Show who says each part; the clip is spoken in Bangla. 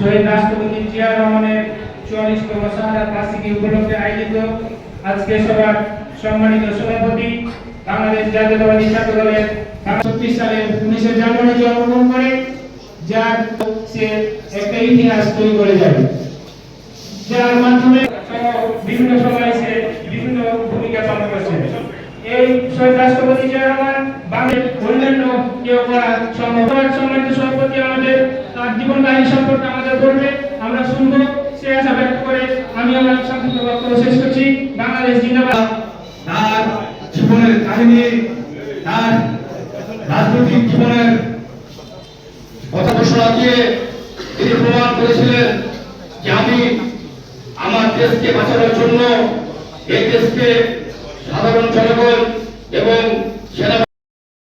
Speaker 1: শহীদ রাষ্ট্রপতি জিয়া রহমানের চুয়াল্লিশতম শাহাদ বার্ষিকী উপলক্ষে আয়োজিত আজকে সভার সম্মানিত সভাপতি বাংলাদেশ জাতীয়তাবাদী ছাত্র দলের ছত্রিশ সালের উনিশে জানুয়ারি জন্মগ্রহণ করে, যার সে একটা ইতিহাস তৈরি করে যাবে। যার মাধ্যমে বিভিন্ন সময় সে বিভিন্ন ভূমিকা পালন করছে। এই শহীদ রাষ্ট্রপতি জিয়া রহমান বাংলাদেশ অন্যান্য কেউ করা সম্ভব। সম্মানিত সভাপতি আমাদের তার জীবন কাহিনী সম্পর্কে আমাদের বলবে আমরা শুনব সে আশা ব্যক্ত করে আমি আমার সংক্ষিপ্ত বক্তব্য শেষ করছি। বাংলাদেশ জিন্দাবাদ।
Speaker 2: তার জীবনের কাহিনী, তার রাজনৈতিক জীবনের কথা ঘোষণা দিয়ে তিনি প্রমাণ করেছিলেন যে আমি আমার দেশকে বাঁচানোর জন্য এই দেশকে সাধারণ জনগণ এবং